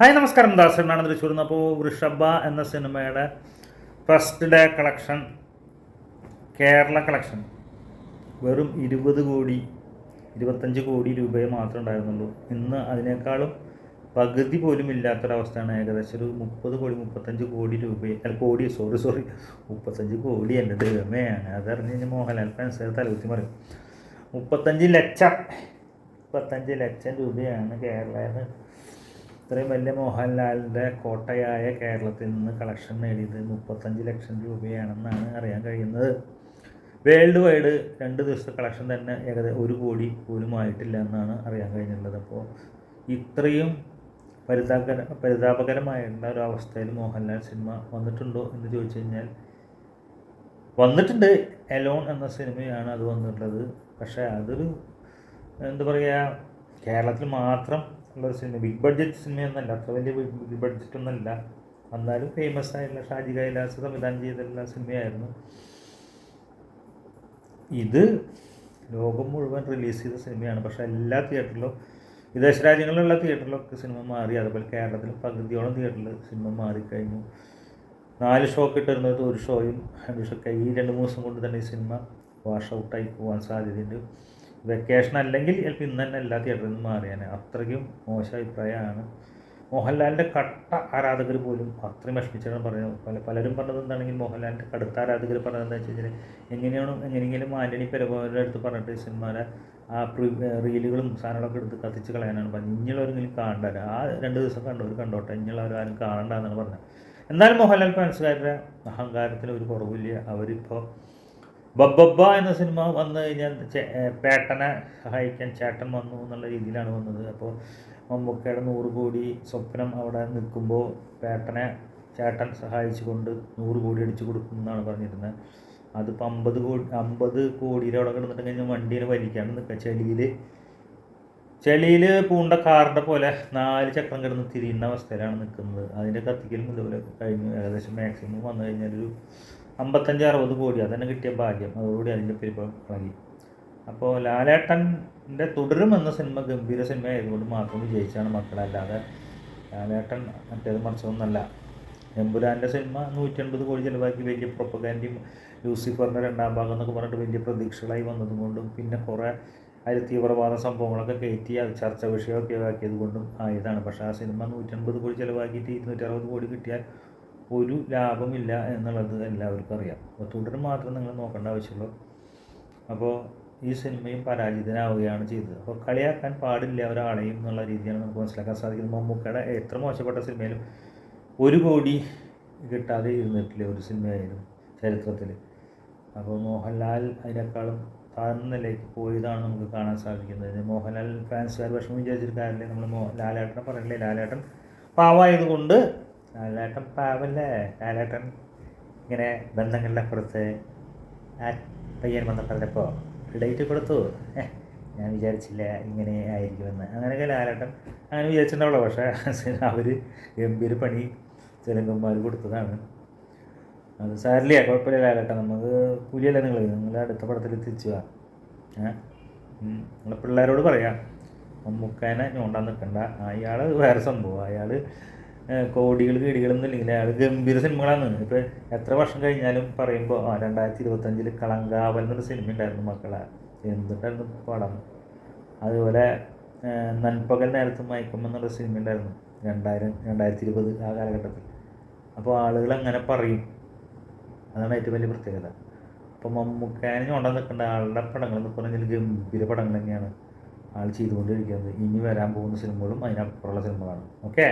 Hi നമസ്കാരം. ദാസനാണ് തൃശ്ശൂർ നിന്ന് അപ്പോൾ വൃഷഭ എന്ന സിനിമയുടെ first day collection Kerala collection. വെറും ഇരുപത് കോടി ഇരുപത്തഞ്ച് കോടി രൂപയെ മാത്രമേ ഉണ്ടായിരുന്നുള്ളൂ. ഇന്ന് അതിനേക്കാളും പകുതി പോലും ഇല്ലാത്തൊരവസ്ഥയാണ് ഏകദേശം ഒരു മുപ്പത് കോടി മുപ്പത്തഞ്ച് കോടി രൂപ അല്ല കോടി സോറി സോറി മുപ്പത്തഞ്ച് കോടി എന്റെ ദൈവമേയാണ്. അതറിഞ്ഞ് കഴിഞ്ഞാൽ മോഹൻലാൽ ഫാൻസ് തലകുത്തി പറയും മുപ്പത്തഞ്ച് ലക്ഷം മുപ്പത്തഞ്ച് ലക്ഷം രൂപയാണ് കേരളയിൽ ഇത്രയും വലിയ മോഹൻലാലിന്റെ കോട്ടയായ കേരളത്തിൽ നിന്ന് കളക്ഷൻ നേടിയത് മുപ്പത്തഞ്ച് ലക്ഷം രൂപയാണെന്നാണ് അറിയാൻ കഴിയുന്നത്. വേൾഡ് വൈഡ് രണ്ട് ദിവസത്തെ കളക്ഷൻ തന്നെ ഏകദേശം ഒരു കോടി പോലും ആയിട്ടില്ല എന്നാണ് അറിയാൻ കഴിഞ്ഞിട്ടുള്ളത്. അപ്പോൾ ഇത്രയും പരിതാപകര പരിതാപകരമായിട്ടുള്ള ഒരു അവസ്ഥയിൽ മോഹൻലാൽ സിനിമ വന്നിട്ടുണ്ടോ എന്ന് ചോദിച്ചു കഴിഞ്ഞാൽ വന്നിട്ടുണ്ട്. എലോൺ എന്ന സിനിമയാണ് അത് വന്നിട്ടുള്ളത്. പക്ഷേ അതൊരു എന്താ പറയുക കേരളത്തിൽ മാത്രം ഉള്ളൊരു സിനിമ ബിഗ് ബഡ്ജറ്റ് സിനിമയൊന്നല്ല അത്ര വലിയ ബിഗ് ബഡ്ജറ്റ് ഒന്നല്ല എന്നാലും ഫേമസ് ആയിരുന്ന ഷാജി കൈലാസ് സംവിധാനം ചെയ്തിട്ടുള്ള സിനിമയായിരുന്നു ഇത് ലോകം മുഴുവൻ റിലീസ് ചെയ്ത സിനിമയാണ് പക്ഷേ എല്ലാ തിയേറ്ററിലും വിദേശ രാജ്യങ്ങളിലുള്ള തിയേറ്ററിലൊക്കെ സിനിമ മാറി. അതുപോലെ കേരളത്തിൽ പകുതിയോളം തിയേറ്ററിൽ സിനിമ മാറിക്കഴിഞ്ഞു. നാല് ഷോ ഇട്ടിരുന്നത് ഒരു ഷോയും രണ്ട് ഷോക്കായി ഈ രണ്ട് മൂന്ന് ദിവസം കൊണ്ട് തന്നെ ഈ സിനിമ വാഷ് ഔട്ടായി പോകാൻ സാധ്യതയുണ്ട്. വെക്കേഷൻ അല്ലെങ്കിൽ ചിലപ്പോൾ ഇന്ന് തന്നെ എല്ലാ തിയേറ്ററിൽ നിന്നും മാറിയാണ്. അത്രയ്ക്കും മോശം അഭിപ്രായമാണ്. മോഹൻലാലിന്റെ കട്ട ആരാധകർ പോലും അത്രയും വിഷമിച്ചാണ് പറയുന്നത്. പല പലരും പറഞ്ഞത് എന്താണെങ്കിൽ മോഹൻലാലിന്റെ കടുത്ത ആരാധകർ പറഞ്ഞത് എന്താ വെച്ച് കഴിഞ്ഞാൽ എങ്ങനെയാണ് എങ്ങനെയെങ്കിലും ആന്റണി പെരപോരുടെ അടുത്ത് പറഞ്ഞിട്ട് സിനിമയുടെ ആ റീലുകളും സാധനങ്ങളൊക്കെ എടുത്ത് കത്തിച്ച് കളയാനാണ് പറഞ്ഞത്. ഇനിയുള്ളവരെങ്കിലും കാണണ്ട? ആ രണ്ട് ദിവസം കണ്ടവർ കണ്ടോട്ടെ. ഇനിയുള്ളവർ ആരും കാണണ്ട എന്നാണ് പറഞ്ഞത്. എന്നാലും മോഹൻലാൽ ഫാൻസുകാരുടെ അഹങ്കാരത്തിന് ഒരു കുറവില്ല അവരിപ്പോൾ ബബ്ബബ്ബ എന്ന സിനിമ വന്നു കഴിഞ്ഞാൽ പേട്ടനെ സഹായിക്കാൻ ചേട്ടൻ വന്നു എന്നുള്ള രീതിയിലാണ് വന്നത്. അപ്പോൾ മമ്മൂക്കയുടെ നൂറ് കോടി സ്വപ്നം അവിടെ നിൽക്കുമ്പോൾ പേട്ടനെ ചേട്ടൻ സഹായിച്ചുകൊണ്ട് നൂറ് കോടി അടിച്ചു കൊടുക്കും എന്നാണ് പറഞ്ഞിരുന്നത്. അതിപ്പോൾ അമ്പത് കോടി അമ്പത് കോടിയിൽ അവിടെ കിടന്നിട്ട് കഴിഞ്ഞാൽ വണ്ടിയിൽ വലിക്കാണ്ട് നിൽക്കുക. ചെളിയിൽ ചെളിയിൽ പൂണ്ട കാറിന്റെ പോലെ നാല് ചക്രം കിടന്ന് തിരിയുന്ന അവസ്ഥയിലാണ് നിൽക്കുന്നത്. അതിന്റെ കത്തിക്കലും ഇതുപോലെ കഴിഞ്ഞു. ഏകദേശം മാക്സിമം വന്നു കഴിഞ്ഞാൽ ഒരു അമ്പത്തഞ്ച് അറുപത് കോടി അതന്നെ കിട്ടിയ ഭാഗ്യം. അതോടുകൂടി അതിന്റെ പെരുപ്പം ഇളകി. അപ്പോൾ ലാലേട്ടന്റെ തുടരും എന്ന സിനിമ ഗംഭീര സിനിമ ആയതുകൊണ്ട് മാത്രം വിജയിച്ചാണ് മക്കളല്ലാതെ ലാലേട്ടൻ മറ്റേത് മറിച്ചതൊന്നല്ല. എമ്പുരാന്റെ സിനിമ നൂറ്റൻപത് കോടി ചിലവാക്കി വലിയ പ്രൊപ്പഗാൻഡിയും ലൂസിഫറിന്റെ രണ്ടാം ഭാഗം എന്നൊക്കെ പറഞ്ഞിട്ട് വലിയ പ്രതീക്ഷകളായി വന്നതും കൊണ്ടും പിന്നെ കുറേ അതിൽ തീവ്രവാദ സംഭവങ്ങളൊക്കെ കയറ്റി അത് ചർച്ച വിഷയമൊക്കെ ആക്കിയത് കൊണ്ടും ആയതാണ്. പക്ഷേ ആ സിനിമ നൂറ്റൻപത് കോടി ചിലവാക്കിയിട്ട് ഇരുന്നൂറ്റി അറുപത് കോടി കിട്ടിയാൽ ഒരു ലാഭമില്ല എന്നുള്ളത് എല്ലാവർക്കും അറിയാം. അപ്പോൾ തുടർ മാത്രം നിങ്ങൾ നോക്കേണ്ട ആവശ്യമുള്ളൂ. അപ്പോൾ ഈ സിനിമയും പരാജിതനാവുകയാണ് ചെയ്തത്. അപ്പോൾ കളിയാക്കാൻ പാടില്ല ഒരാളെയും എന്നുള്ള രീതിയാണ് നമുക്ക് മനസ്സിലാക്കാൻ സാധിക്കുന്നത്. മമ്മൂക്കയുടെ എത്ര മോശപ്പെട്ട സിനിമയിലും ഒരു കോടി കിട്ടാതെ ഇരുന്നിട്ടില്ല ഒരു സിനിമയായാലും ചരിത്രത്തിൽ അപ്പോൾ മോഹൻലാൽ അതിനേക്കാളും താഴ്ന്ന നിലയ്ക്ക് പോയതാണ് നമുക്ക് കാണാൻ സാധിക്കുന്നത്. മോഹൻലാൽ ഫാൻസുകാർ വിഷമം വിചാരിച്ചിട്ട് കാര്യമില്ല. നമ്മൾ മോ ലാലേട്ടനെ പറയണില്ലേ ലാലേട്ടൻ പാവായതുകൊണ്ട് ലാലേട്ടൻ പാവല്ലേ? ലാലേട്ടൻ ഇങ്ങനെ ബന്ധങ്ങളുടെ അപ്പുറത്ത് ആ പയ്യൻ വന്ന് പറഞ്ഞപ്പോൾ ഡേറ്റ് കൊടുത്തു. ഞാൻ വിചാരിച്ചില്ല ഇങ്ങനെ ആയിരിക്കുമെന്ന്. അങ്ങനെയൊക്കെ ലാലേട്ടൻ അങ്ങനെ വിചാരിച്ചിട്ടുണ്ടാവുള്ളൂ. പക്ഷേ അവർ ഗംഭീര പണി തെലുങ്കന്മാർ കൊടുത്തതാണ്. അത് സാരില്ല കുഴപ്പമില്ല ലാലേട്ടൻ നമുക്ക് പുലിയല്ല നിങ്ങൾ നിങ്ങൾ അടുത്ത പടത്തിൽ തിരിച്ചു വാ നിങ്ങളെ പിള്ളേരോട് പറയാം. മമ്മൂക്കാനെ ഞോണ്ടാൻ നിൽക്കണ്ട അയാൾ വേറെ സംഭവം. അയാൾ കോടികൾ കീടികളൊന്നും ഇല്ലെങ്കിൽ അത് ഗംഭീര സിനിമകളാണ്. ഇപ്പോൾ എത്ര വർഷം കഴിഞ്ഞാലും പറയുമ്പോൾ ആ രണ്ടായിരത്തി ഇരുപത്തഞ്ചിൽ കളങ്കാവൽ എന്നൊരു സിനിമ ഉണ്ടായിരുന്നു മക്കളെ. എന്തുണ്ടായിരുന്നു പടം? അതുപോലെ നൻപകൽ നേരത്ത് മയക്കം എന്നുള്ള സിനിമ ഉണ്ടായിരുന്നു രണ്ടായിരം രണ്ടായിരത്തി ഇരുപത് ആ കാലഘട്ടത്തിൽ. അപ്പോൾ ആളുകൾ അങ്ങനെ പറയും. അതാണ് ഏറ്റവും വലിയ പ്രത്യേകത. അപ്പോൾ മമ്മൂക്കാനെ കൊണ്ടാൻ നിൽക്കേണ്ട ആളുടെ പടങ്ങൾ എന്ന് പറഞ്ഞാൽ ഗംഭീര പടങ്ങൾ തന്നെയാണ്. ആൾ ചെയ്തുകൊണ്ടിരിക്കുന്നത്. ഇനി വരാൻ പോകുന്ന സിനിമകളും അതിനപ്പുറമുള്ള സിനിമകളാണ്. ഓക്കെ?